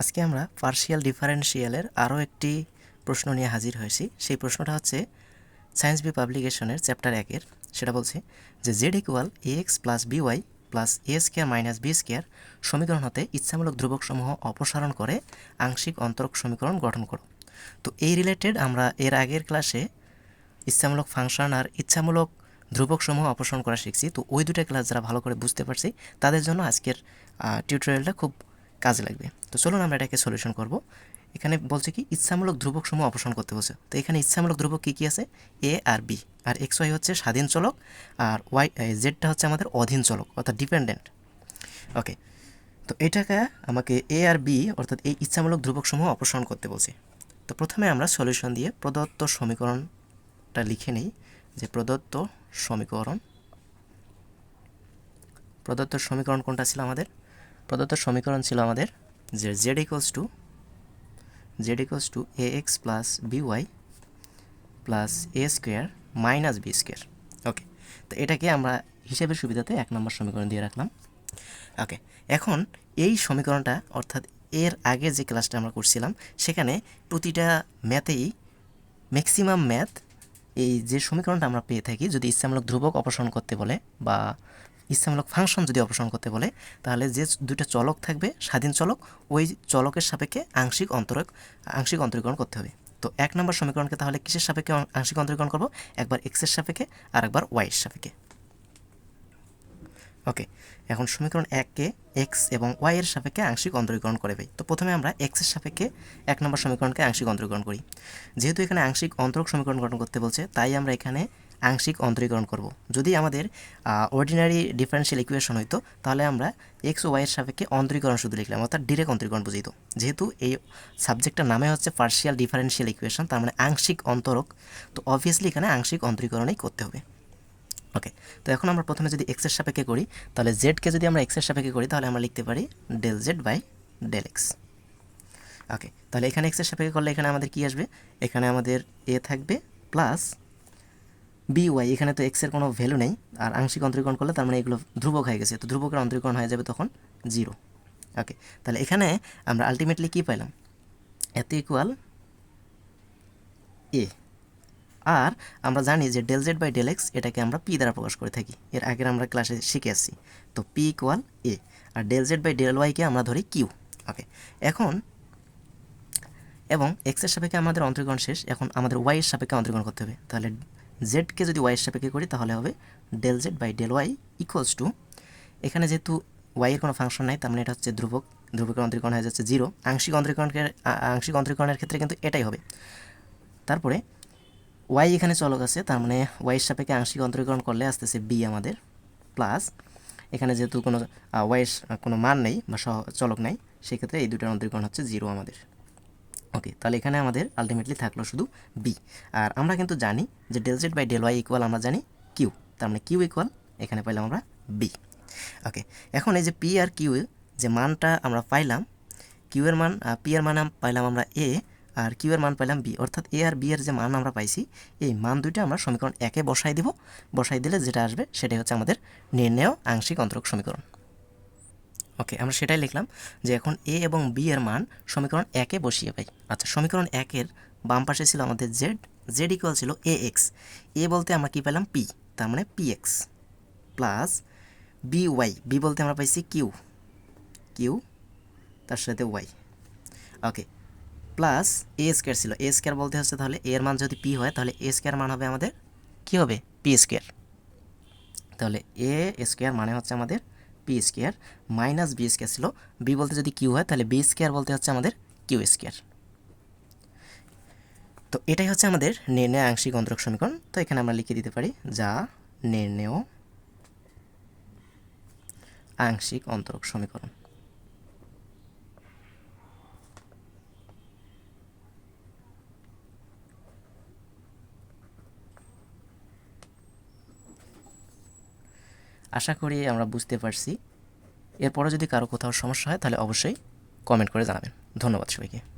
আজকে আমরা পার্শিয়াল ডিফারেন্সিয়ালের আরও একটি প্রশ্ন নিয়ে হাজির হয়েছি। সেই প্রশ্নটা হচ্ছে সায়েন্স বি পাবলিকেশনের চ্যাপ্টার একের সেটা বলছে যে Z equal A X plus B Y plus A square minus B square সমীকরণ হতে ইচ্ছামূলক ধ্রুবকসমূহ অপসারণ করে আংশিক অন্তরক সমীকরণ গঠন করো। তো এই রিলেটেড আমরা এর আগের ক্লাসে ইচ্ছামূলক ফাংশন আর ইচ্ছামূলক ধ্রুবকসমূহ অপসারণ করা শিখছি। তো ওই দুটা ক্লাস যারা ভালো করে বুঝতে পারছি, তাদের জন্য আজকের টিউটোরিয়ালটা খুব কাজে লাগবে। তো চলুন আমরা এটাকে সলিউশন করব। এখানে বলছে কি, ইচ্ছামূলক ধ্রুবকসমূহ অপসারণ করতে বলছে। তো এখানে ইচ্ছামূলক ধ্রুবক কী কী আছে? এ আর বি আর এক্স ওয়াই হচ্ছে স্বাধীন চলক, আর ওয়াই জেডটা হচ্ছে আমাদের অধীন চলক, অর্থাৎ ডিপেন্ডেন্ট ওকে তো এটাকে আমাকে এ আর বি অর্থাৎ এই ইচ্ছামূলক ধ্রুবকসমূহ অপসারণ করতে বলছে। তো প্রথমে আমরা সলিউশন দিয়ে প্রদত্ত সমীকরণটা লিখে নিই, যে প্রদত্ত সমীকরণ প্রদত্ত সমীকরণ কোনটা ছিল আমাদের? প্রদত্ত সমীকরণ ছিল আমাদের যে Z equals to Z equals to A X plus B Y plus A square minus B square okay তো এটাকে আমরা হিসেবের সুবিধাতে এক নম্বর সমীকরণ দিয়ে রাখলাম। ওকে এখন এই সমীকরণটা অর্থাৎ এর আগে যে ক্লাসটা আমরা করছিলাম, সেখানে প্রতিটা ম্যাথেই ম্যাক্সিমাম ম্যাথ এই যে সমীকরণটা আমরা পেয়ে থাকি, যদি ইচ্ছামূলক ধ্রুবক অপসারণ করতে বলে বা ইচ্ছামূলক ফাংশন যদি অপসারণ করতে বলে, তাহলে যে দুটো চলক থাকবে, স্বাধীন চলক, ওই চলকের সাপেক্ষে আংশিক অন্তরক, আংশিক অন্তরীকরণ করতে হবে। তো এক নম্বর সমীকরণকে তাহলে কিসের সাপেক্ষে আংশিক অন্তরীকরণ করব? একবার এক্সের সাপেক্ষে আর একবার ওয়াইয়ের সাপেক্ষে। ওকে, এখন সমীকরণ এককে এক্স এবং ওয়াই এর সাপেক্ষে আংশিক অন্তরীকরণ করে তো প্রথমে আমরা এক্সের সাপেক্ষে এক নম্বর সমীকরণকে আংশিক অন্তরীকরণ করি। যেহেতু এখানে আংশিক অন্তরক সমীকরণ গঠন করতে বলছে, তাই আমরা এখানে আংশিক অন্তরীকরণ করব। যদি আমাদের অর্ডিনারি ডিফারেন্সিয়াল ইকুয়েশন হইতো, তাহলে আমরা এক্স ও ওয়াইয়ের সাপেক্ষে অন্তরীকরণ শুধু লিখলাম, অর্থাৎ ডিরেক্ট অন্তরীকরণ বুঝিত যেহেতু এই সাবজেক্টটার নামে হচ্ছে পার্শিয়াল ডিফারেন্সিয়াল ইকুয়েশন তার মানে আংশিক অন্তরক, তো অবভিয়াসলি এখানে আংশিক অন্তরীকরণই করতে হবে। ওকে তো এখন আমরা প্রথমে যদি এক্সের সাপেক্ষে করি, তাহলে জেডকে যদি আমরা এক্সের সাপেক্ষে করি, তাহলে আমরা লিখতে পারি del Z by del X okay তাহলে এখানে এক্সের সাপেক্ষে করলে এখানে আমাদের কি আসবে? এখানে আমাদের এ থাকবে প্লাস বি ওয়াই এখানে তো এক্সের কোনো ভ্যালু নেই। আর আংশিক অন্তরীকরণ করলে তার মানে এগুলো ধ্রুবক হয়ে গেছে। তো ধ্রুবকের অন্তরীকরণ হয়ে যাবে তখন জিরো ওকে তাহলে এখানে আমরা আলটিমেটলি কী পাইলাম? এত ইকুয়াল এ আর আমরা জানি যে del Z by del X এটাকে আমরা পি দ্বারা প্রকাশ করে থাকি। এর আগের আমরা ক্লাসে শিখে আসছি। তো পি ইকুয়াল এ আর ডেল জেড বাই ডেল ওয়াইকে আমরা ধরি কিউ ওকে এখন এবং এক্সের সাপেক্ষে আমাদের অন্তরীকরণ শেষ। এখন আমাদের ওয়াইয়ের সাপেক্ষে অন্তরীকরণ করতে হবে। তাহলে জেডকে যদি ওয়াইয়ের সাপেক্ষে করি, তাহলে হবে del Z by del Y equals to এখানে যেহেতু ওয়াইয়ের কোনো ফাংশন নাই, তার মানে এটা হচ্ছে ধ্রুবক, ধ্রুবকের অন্তরীকরণ হয়ে যাচ্ছে জিরো আংশিক অন্তরীকরণের আংশিক অন্তরীকরণের ক্ষেত্রে কিন্তু এটাই হবে। তারপরে ওয়াই এখানে চলক আছে, তার মানে ওয়াইয়ের সাপেক্ষে আংশিক অন্তরীকরণ করলে আসতেছে বি আমাদের প্লাস এখানে যেহেতু কোনো ওয়াইয়ের কোনো মান নেই বা চলক নাই, সেক্ষেত্রে এই দুটার অন্তরীকরণ হচ্ছে জিরো আমাদের। ওকে তাহলে এখানে আমাদের আলটিমেটলি থাকল শুধু বি আর আমরা কিন্তু জানি যে del Z by del Y equal আমরা জানি কিউ তার মানে কিউ ইকুয়াল এখানে পাইলাম আমরা বি ওকে এখন এই যে পি আর কিউ যে মানটা আমরা পাইলাম কিউ এর মান পি এর মান পাইলাম আমরা এ আর কিউ এর মান পাইলাম বি অর্থাৎ এ আর বি এর যে মান আমরা পাইছি, এই মান দুইটা আমরা সমীকরণ একে বসাই দিব। বসাই দিলে যেটা আসবে সেটাই হচ্ছে আমাদের নির্ণেয় আংশিক অন্তরক সমীকরণ। ওকে আমরা সেটাই লিখলাম যে এখন এ এবং বি এর মান সমীকরণ একে বসিয়ে পাই। আচ্ছা সমীকরণ একের বাম পাশে ছিল আমাদের জেড জেড ইকুয়াল ছিল এ এক্স এ বলতে আমরা কী পেলাম? পি তার মানে P X plus B Y B বলতে আমরা পাইছি কিউ কিউ তার সাথে Y okay plus A square ছিল। এ স্কোয়ার বলতে হচ্ছে তাহলে এর মান যদি পি হয়, তাহলে এ স্কোয়ার মান হবে আমাদের কী হবে? পি স্কোয়ার তাহলে এ স্কোয়ার মানে হচ্ছে আমাদের P square minus B square ছিল। বি বলতে যদি কিউ হয়, তাহলে বি স্কোয়ার বলতে হচ্ছে আমাদের কিউ স্কোয়ার। তো এটাই হচ্ছে আমাদের নির্ণয় আংশিক অন্তরক সমীকরণ। তো এখানে আমরা লিখে দিতে পারি যা নির্ণেয় আংশিক অন্তরক সমীকরণ। আশা করি আমরা বুঝতে পারছি। এরপরে যদি কারও কোথাও সমস্যা হয়, তাহলে অবশ্যই কমেন্ট করে জানাবেন। ধন্যবাদ সবাইকে।